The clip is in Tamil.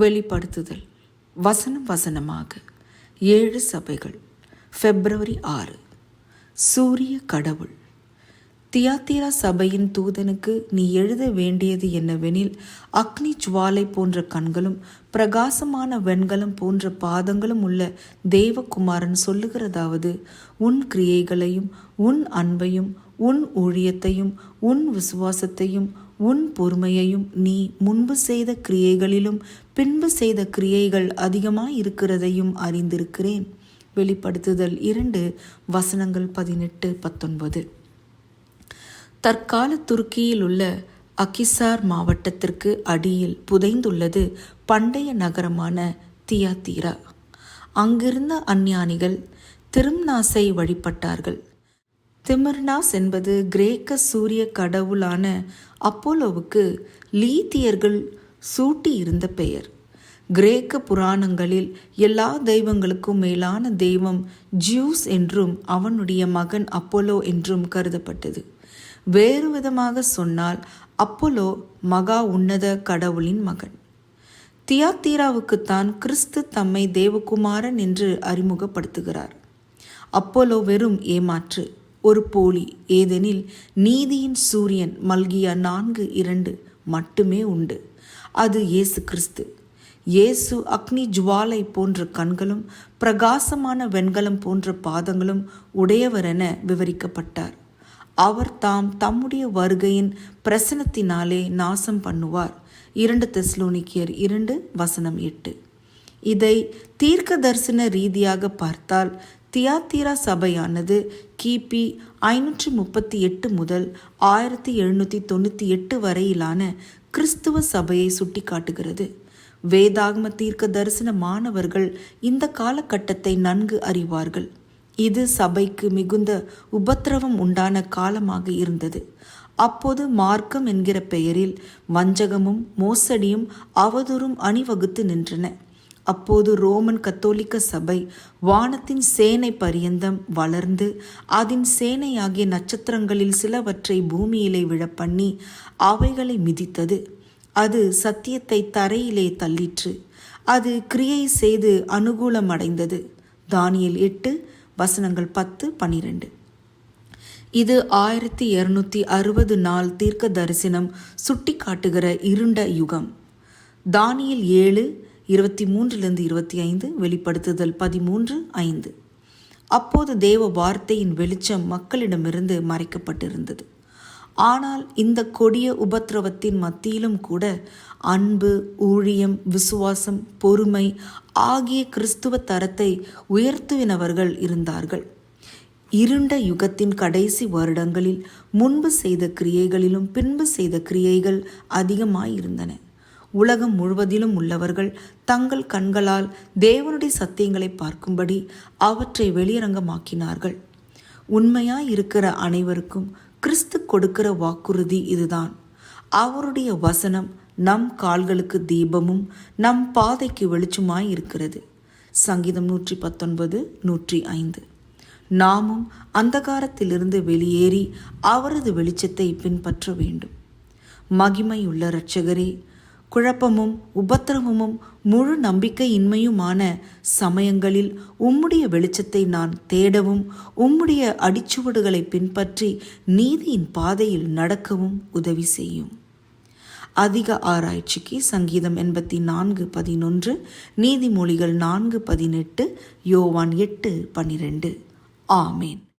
வெளிப்படுத்துதல். வசனம் வசனமாக. ஏழு சபைகள். பிப்ரவரி ஆறு. சூரிய கடவுள். தியாத்திரா சபையின் தூதனுக்கு நீ எழுத வேண்டியது என்னவெனில் அக்னி ஜுவாலை போன்ற கண்களும் பிரகாசமான வெண்கலம் போன்ற பாதங்களும் உள்ள தேவகுமாரன் சொல்லுகிறதாவது உன் கிரியைகளையும் உன் அன்பையும் உன் ஊழியத்தையும் உன் விசுவாசத்தையும் உன் பொறுமையையும் நீ முன்பு செய்த கிரியைகளிலும் பின்பு செய்த கிரியைகள் அதிகமாய் இருக்கிறதையும் அறிந்திருக்கிறேன். வெளிப்படுத்துதல் இரண்டு வசனங்கள் பதினெட்டு பத்தொன்பது. தற்கால துருக்கியில் உள்ள அகிசார் மாவட்டத்திற்கு அடியில் புதைந்துள்ளது பண்டைய நகரமான தியாத்தீரா. அங்கிருந்த அஞ்ஞானிகள் திரும்நாஸை வழிபட்டார்கள். திமிர்னாஸ் என்பது கிரேக்க சூரிய கடவுளான அப்போலோவுக்கு லீத்தியர்கள் சூட்டி இருந்த பெயர். கிரேக்க புராணங்களில் எல்லா தெய்வங்களுக்கும் மேலான தெய்வம் ஜியூஸ் என்றும் அவனுடைய மகன் அப்போலோ என்றும் கருதப்பட்டது. வேறு விதமாக சொன்னால் அப்போலோ மகா உன்னத கடவுளின் மகன். தியாத்தீராவுக்குத்தான் கிறிஸ்து தம்மை தேவகுமாரன் என்று அறிமுகப்படுத்துகிறார். அப்போலோ வெறும் ஏமாற்று. ஒரு போலி. ஏதெனில் நீதியின் சூரியன் மல்கிய நான்கு இரண்டு மட்டுமே உண்டு. அது இயேசு கிறிஸ்து. இயேசு அக்னி ஜுவாலை போன்ற கண்களும் பிரகாசமான வெண்கலம் போன்ற பாதங்களும் உடையவரென விவரிக்கப்பட்டார். அவர் தாம் தம்முடைய வருகையின் பிரசனத்தினாலே நாசம் பண்ணுவார். இரண்டு தெஸ்லோனிக்கியர் இரண்டு வசனம் எட்டு. இதை தீர்க்க தரிசன ரீதியாக பார்த்தால் தியாத்திரா சபையானது கிபி ஐநூற்றி முப்பத்தி எட்டு முதல் ஆயிரத்தி எழுநூற்றி தொண்ணூற்றி எட்டு வரையிலான கிறிஸ்துவ சபையை சுட்டிக்காட்டுகிறது. வேதாகம தீர்க்க தரிசன மாணவர்கள் இந்த காலகட்டத்தை நன்கு அறிவார்கள். இது சபைக்கு மிகுந்த உபத்திரவம் உண்டான காலமாக இருந்தது. அப்போது மார்க்கம் என்கிற பெயரில் வஞ்சகமும் மோசடியும் அவதூறும் அணிவகுத்து நின்றன. அப்போது ரோமன் கத்தோலிக்க சபை வானத்தின் சேனை பரியந்தம் வளர்ந்து அதன் சேனையாகிய நட்சத்திரங்களில் சிலவற்றை பூமியிலே விழப்பண்ணி அவைகளை மிதித்தது. அது சத்தியத்தை தரையிலே தள்ளிற்று. அது கிரியை செய்து அனுகூலமடைந்தது. தானியல் எட்டு வசனங்கள் பத்து பனிரெண்டு. இது ஆயிரத்தி இருநூத்தி அறுபது நாள் தீர்க்க தரிசனம் சுட்டி காட்டுகிற இருண்ட யுகம். தானியல் ஏழு இருபத்தி மூன்றிலிருந்து இருபத்தி ஐந்து வெளிப்படுத்துதல் பதிமூன்று ஐந்து. அப்போது தேவ வார்த்தையின் வெளிச்சம் மக்களிடமிருந்து மறைக்கப்பட்டிருந்தது. ஆனால் இந்த கொடிய உபத்திரவத்தின் மத்தியிலும் கூட அன்பு ஊழியம் விசுவாசம் பொறுமை ஆகிய கிறிஸ்துவ தரத்தை உயர்த்துவினவர்கள் இருந்தார்கள். இருண்ட யுகத்தின் கடைசி வருடங்களில் முன்பு செய்த கிரியைகளிலும் பின்பு செய்த கிரியைகள் அதிகமாயிருந்தன. உலகம் முழுவதிலும் உள்ளவர்கள் தங்கள் கண்களால் தேவனுடைய சத்தியங்களை பார்க்கும்படி அவற்றை வெளியரங்கமாக்கினார்கள். உண்மையாய் இருக்கிற அனைவருக்கும் கிறிஸ்து கொடுக்கிற வாக்குறுதி இதுதான். அவருடைய வசனம் நம் கால்களுக்கு தீபமும் நம் பாதைக்கு வெளிச்சமாய் இருக்கிறது சங்கீதம் நூற்றி பத்தொன்பது நூற்றி ஐந்து நாமும் அந்தகாரத்திலிருந்து வெளியேறி அவரது வெளிச்சத்தை பின்பற்ற வேண்டும் மகிமையுள்ள இரட்சகரே குழப்பமும் உபத்திரவமும் முழு நம்பிக்கையின்மையுமான சமயங்களில் உம்முடைய வெளிச்சத்தை நான் தேடவும் உம்முடைய அடிச்சுவடுகளை பின்பற்றி நீதியின் பாதையில் நடக்கவும் உதவி செய்யும். அதிக ஆராய்ச்சிக்கு சங்கீதம் எண்பத்தி நான்கு பதினொன்று நீதிமொழிகள் நான்கு பதினெட்டு யோவான் எட்டு பன்னிரெண்டு. ஆமேன்.